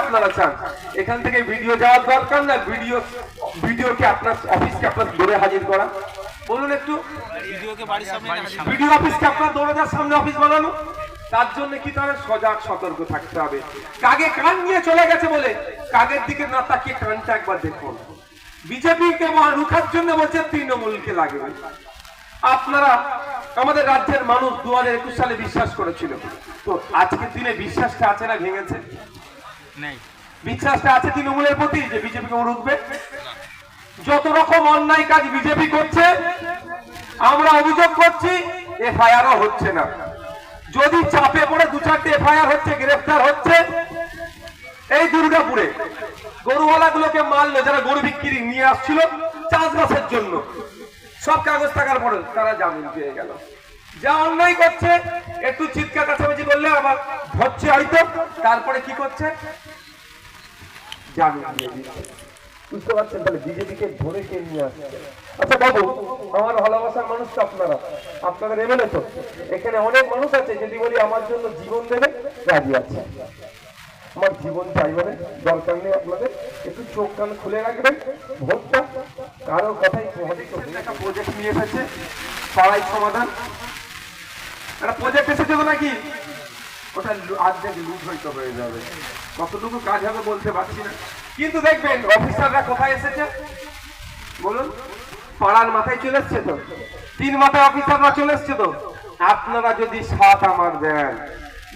আপনারা চান। এখান থেকে ভিডিও যাওয়ার দরকার না ভিডিও ভিডিওকে আপনার অফিসকে আপনার দৌড়ে হাজির করা। বলুন একটু। ভিডিও অফিসকে আপনার দৌড়াদার সামনে অফিস বানানো। তার জন্য কি তাহলে সজাগ, সতর্ক থাকতে হবে। কাগে কান নিয়ে চলে গেছে বলে? কাগের দিকে না তাকিয়ে কানটা একবার দেখুন। বিজেপিকে রুখার জন্য বলছে তৃণমূলকে লাগবে আপনারা আমাদের রাজ্যের মানুষ দু হাজার একুশ সালে বিশ্বাস করেছিল। তো আজকের দিনে বিশ্বাসটা আছে না ভেঙেছে? বিশ্বাসটা আছে তৃণমূলের প্রতি যে বিজেপিকে রুখবে? যত রকম অন্যায় কাজ বিজেপি করছে, আমরা অভিযোগ করছি, এফআইআরও হচ্ছে না। যদি চাপে পড়ে দু চারটে এফআইআর হচ্ছে, গ্রেফতার হচ্ছে, এই দুর্গাপুরে গরুওয়ালা গুলোকে মারলো, যারা গরু বিক্রি নিয়ে আসছিল চাষবাসের জন্য। সব কাগজ থাকার পরে তারা জামিন পেয়ে গেল। যা অন্যায় করছে, একটু চিৎকার কাছাকাছি করলে আবার ধরছে হয়তো, তারপরে কি করছে? বুঝতে পারছেন? তাহলে বিজেপিকে ধরে নিয়ে আচ্ছা আমার ভালোবাসার মানুষ আপনারা। আপনাদের এমএলএ তো। এখানে অনেক মানুষ আছে, যদি বলি আমার জন্য জীবন দেবে, রাজি আছে। আমার জীবন চাই বলে দরকার নেই আপনাদের। একটু চোখ কান খুলে রাখবেন, ভোটটা। কারও কথাই প্রজেক্ট নিয়ে এসেছে পাড়াই সমাধান। একটা প্রজেক্ট এসেছে তো নাকি ওটা অর্ধেক লুট হয়তো হয়ে যাবে। কতটুকু কাজ হবে বলতে পারছি না। কিন্তু দেখবেন অফিসাররা কোথায় এসেছে? বলুন। পাড়ার মাথায় চলে এসছে তো? তিন মাথায় অফিসাররা চলে এসছে তো? আপনারা যদি সাত আমার দেন,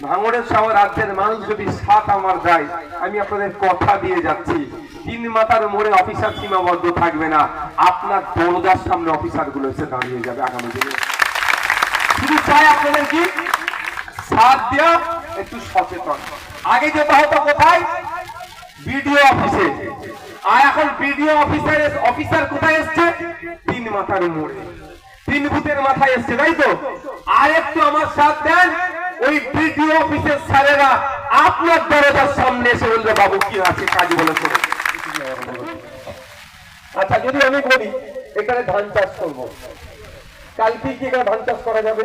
ভাঙড়ের সহ রাজ্যের মানুষ যদি সাত আমার দেয়, আমি আপনাদের কথা দিয়ে যাচ্ছি। তিন মাথার মোড়ে অফিসার সীমাবদ্ধ থাকবে না। আপনার দরজার সামনে অফিসারগুলো এসে দাঁড়িয়ে যাবে আগামী দিনে। শুধু চাই আপনাদের কি? সাথ দেওয়া একটু সচেতন। আগে যেতে হতো কোথায়? বিডিও অফিসে। আর এখন বিডিও অফিসার অফিসার কোথায় এসছে? তিন মাথার মোড়ে। তিন ভূতের মাথায় এসছে, তাই তো? আর একটু আমার সাথ দেন, ওই বিডিও অফিসের স্যারেরা আপনার দরজার সামনে এসে বলবে, বাবু, কি আছে? কাজ বলে করে আচ্ছা যদি আমি বলি, এখানে ধান চাষ করব। কালকে কি এখানে ধান চাষ করা যাবে?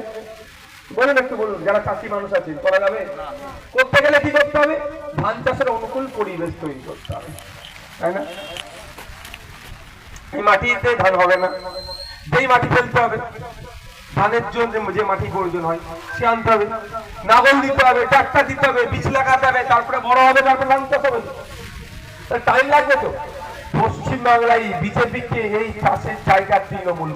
বলুন একটু বলুন যারা চাষি মানুষ আছে করা যাবে? করতে গেলে কি করতে হবে? ধান চাষের অনুকূল পরিবেশ তৈরি করতে হবে তাই না? এই মাটিতে ধান হবে না। যেই মাটি ফেলতে হবে ধানের জন্য যে মাটি প্রয়োজন হয় সে আনতে হবে। নাগল দিতে হবে ট্রাক্টর দিতে হবে বীজ লাগাতে হবে তারপরে বড় হবে তারপরে ধান চাষ হবে। টাইম লাগবে তো? পশ্চিমবাংলায় বিজেপিকে এই চাষের জায়গা তৃণমূল